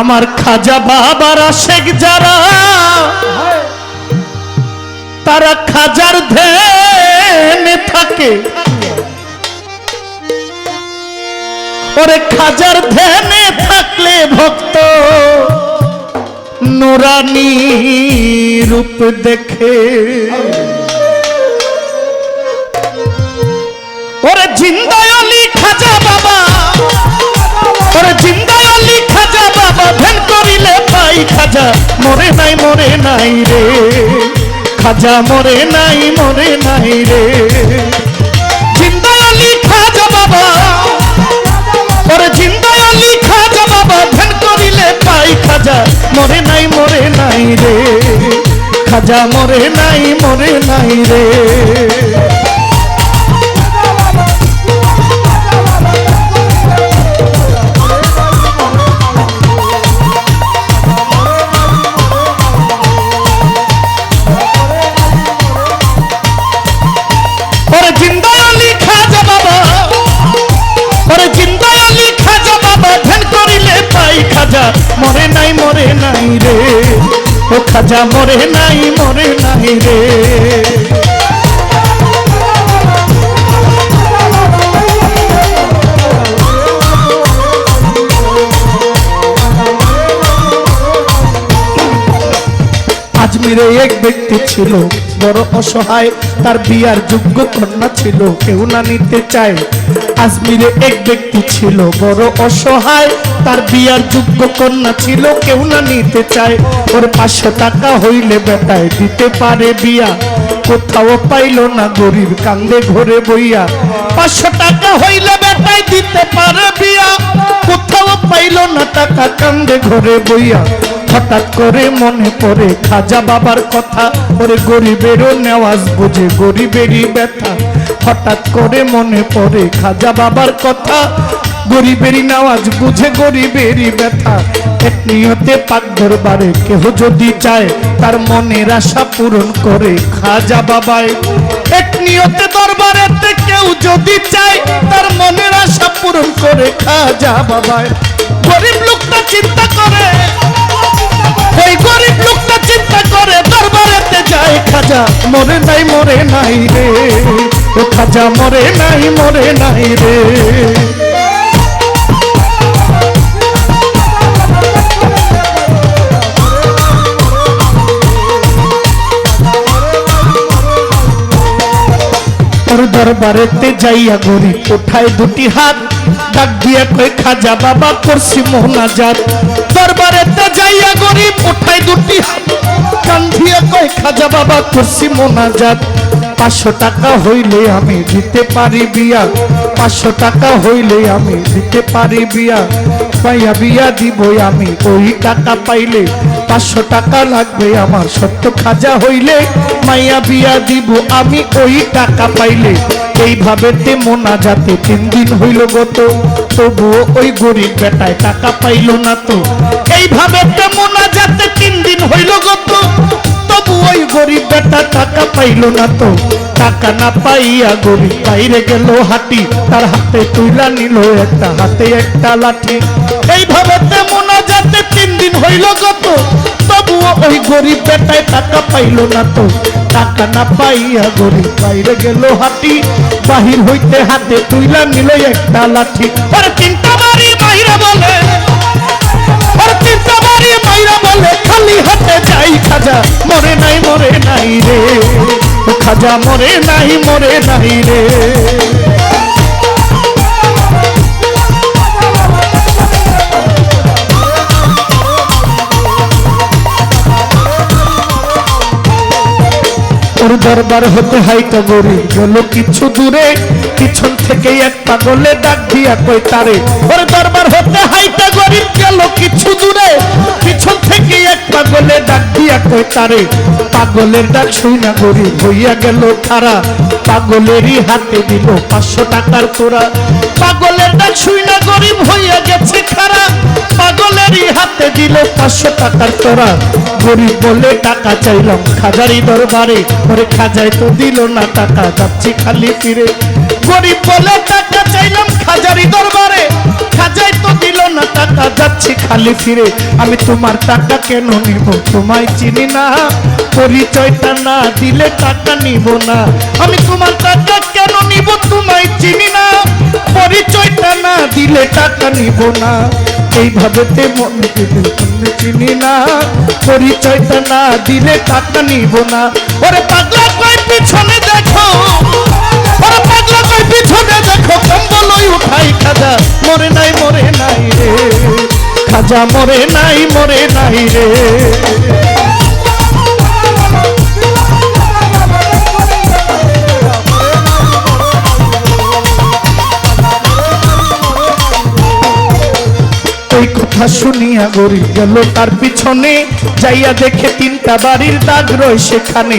আমার খাজা বাবারা শেখ যারা, তারা খাজার ধ্যানে থাকে। ওরে খাজার ধ্যানে থাকলে ভক্ত নোরানি রূপ দেখে। ওরে জিন্দায়লি খাজা মরে নাই মরে নাই রে। খাজা মরে নাই মরে নাই রে। জিন্দায়লি খাজা বাবা। ওরে জিন্দায়লি খাজা বাবা, ধ্যান করিলে পাই খাজা। মরে নাই মরে নাই রে। খাজা মরে নাই মরে নাই রে। মরে নাই মরে নাই রে। ও খাজা মরে নাই মরে নাই রে। এক ব্যক্তি ছিল, বড় অসহায়, তার বিয়ার যোগ্য কন্যা ছিল, কেউ না নিতে চায়। আজমিরে এক ব্যক্তি ছিল, বড় অসহায়, তার বিয়ার যোগ্য কন্যা ছিল, কেউ না নিতে চায়। ওর পাঁচশো টাকা হইলে বেটায় দিতে পারে বিয়া। কোথাও পাইল না গরিব, কান্দে ঘরে বইয়া। পাঁচশো টাকা হইলে বেটায় দিতে পারে বিয়া। কোথাও পাইল না টাকা, কান্দে ঘরে বইয়া। হঠাৎ করে মনে পড়ে, খাজা বাবার কথা। ওরে গরিবেরও নেওয়াজ বুঝে, গরিবেরই ব্যথা। হঠাৎ করে মনে পড়ে, খাজা বাবার কথা। গরিবেরই নেওয়াজ বুঝে, গরিবেরই ব্যথা। এক নিয়তে পাক দরবারে কেহ যদি চায়, তার মনের আশা পূরণ করে খাজা বাবায় এক নিয়তে কেউ যদি চায়, তার মনের আশা পূরণ করে খাজা বাবায় গরিব লোকটা চিন্তা করে ওই গরিব লোকটা চিন্তা করে, দরবারেতে যায় খাজা। মরে নাই মরে নাই রে। ও খাজা, মরে নাই মরে নাই রে। দরবারেতে যাইয়া গরিব উঠায় দুটি হাত। ডাক দিয়া কই খাজা বাবা, করছি মোহনাজাত দরবারেতে যাইয়া গরিব উঠায় দুটি কান কই খাজা বাবা করছি মোনাজাত। পাঁচশো টাকা হইলে আমি দিতে পারি বিয়া। পাঁচশো টাকা হইলে আমি দিতে পারি বিয়া। পাইয়া বিয়া দিব আমি, ওই টাকা পাইলে। পাঁচশো টাকা লাগবে আমার সত্য খাজা হইলে। মাইয়া বিয়া দিব আমি, ওই টাকা পাইলে। এইভাবে তে মোনা তিন দিন হইল গত। তবুও ওই গরিব বেটায় টাকা পাইল না তো। এইভাবে মোনা যাতে তিন দিন হইল গত তবু ওই গরিব বেটা টাকা পাইল না তো। টাকা না পাইয়া গরিব বাইরে গেল হাতি তার হাতে তুইলা নিল একটা, হাতে একটা লাঠি। এইভাবে তেমন যাতে তিন দিন হইল গত তবুও ওই গরিব বেটায় টাকা পাইল না তো। টাকা না পাইয়া গরিব বাইরে গেল হাতি। বাহির হইতে হাতে তুইলা নিল একটা লাঠি। আর চিন্তা বাড়ি বাইরে বলে, খালি হাতে যাই খাজা, মরে নাই মরে নাই রে। খাজা মরে নাই মরে নাই রে। ওর দরবার হতে হয় কবরে। গেল কিছু দূরে, পিছন থেকে এক পাগলে ডাক দিয়া কই তারে। ওর দরবার হতে হাইটা গরিব গেল কিছু দূরে, পিছন থেকে এক পাগলে ডাক দিয়া কই তারে। পাগলের ডাক শুই না গরিব হইয়া গেল তারা পাগলেরই হাতে দিল পাঁচশো টাকার তোরা। পাগলের ডাক শুই না গরিব হইয়া গেছে খারাপ পাগলেরই হাতে দিল পাঁচশো টাকার তোরা। গরিব বলে টাকা চাইলাম খাজারি দরবারে। ওরে খাজায় তো দিল না টাকা, যাচ্ছি খালি ফিরে। গরিব বলে টাকা চাইলাম খাজারি দরবারে। খাজায় তো দিল না টাকা যাচ্ছে খালি ফিরে। আমি তোমার টাকা কেন নিব? তোমায় চিনি না, পরিচয়টা না দিলে টাকা নিব না। আমি তোমার টাকা কেন নিব? তোমায় চিনি না, পরিচয়টা না দিলে টাকা নিব না। এইভাবে তে মন চিনি না, পরিচয়টা না দিলে টাকা নিব না। ওরে পাগলা কই পিছনে দেখো। উঠাই খাজা মরে নাই মরে নাই রে। খাজা মরে নাই মরে নাই রে। কথা শুনিয়া গড়ি গেল। তার পিছনে যাইয়া দেখে তিনটা বাড়ির দাগ রয় সেখানে।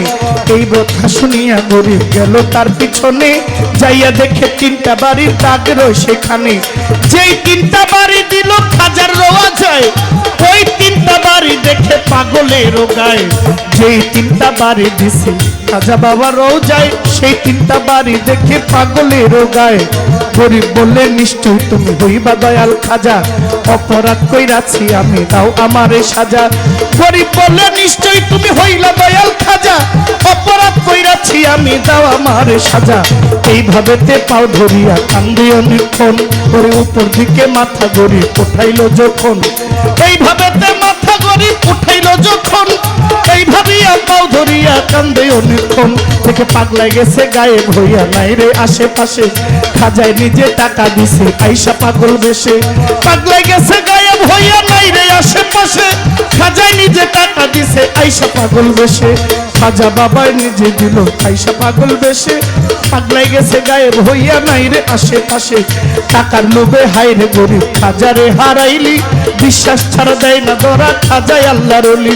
এই কথা শুনিয়া গড়ি গেল। তার পিছনে যাইয়া দেখে তিনটা বাড়ির দাগ রয় সেখানে। যেই তিনটা বাড়ি দিল খাজার রোয়া যায়, ওই তিনটা বাড়ি দেখে পাগলের গায়ে যেই তিনটা বাড়ি দিছে খাজা বাবার যায়, সেই তিনটা বাড়ি দেখে পাগলের গায়ে। গরিব বললে নিশ্চয় তুমি হইবা দয়াল খাজা। অপরাধ কইরাছি আমি, দাও আমারে সাজা। গরিব বললে নিশ্চয় তুমি হইলা দয়াল খাজা। অপরাধ কইরাছি আমি, দাও আমারে সাজা। এইভাবে তে পাও ধরিয়া কান্দি অনেকক্ষণ করে উপর দিকে মাথা গরিব উঠাইলো যখন। এইভাবে তে মাথা গরিব উঠাইলো যখন এইভাবেই পাও ধরিয়া কান্দে অনেকক্ষণ থেকে পাগলা গেছে, গায়েব হইয়া নাই রে আশেপাশে। খাজায় নিজে টাকা দিছে, আইসা পাগল বেশে। পাগলা গেছে, গায়েব হইয়া নাই রে আশেপাশে। খাজায় নিজে টাকা দিছে, আইসা পাগল বেশে। খাজা বাবাই নিজে দিল, আইসা পাগল বেশে। পাগলাই গেছে, গায়েব হইয়া নাই রে আশেপাশে। টাকার লোভে হাই রে গরিব খাজারে হারাইলি। বিশ্বাস ছাড়া দেয় না ধরা, খাজায় আল্লাহর অলি।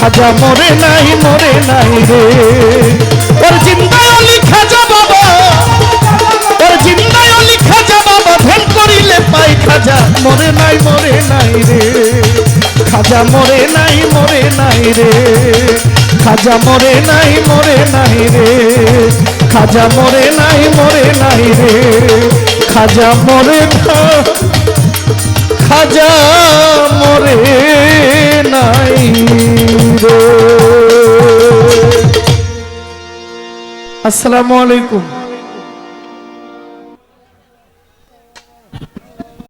খাজা মরে নাই মরে নাই রে। ওর জিন্দা অলি খাজা বাবা, ওর জিন্দা অলি খাজা বাবা ধ্যান করিলে পাই খাজা। মরে নাই মরে নাই রে। খাজা মরে নাই মরে নাই রে। খাজা মরে নাই মরে নাই রে। খাজা মরে নাই মরে নাই রে। খাজা মরে খাজা মরে আসসালামু আলাইকুম।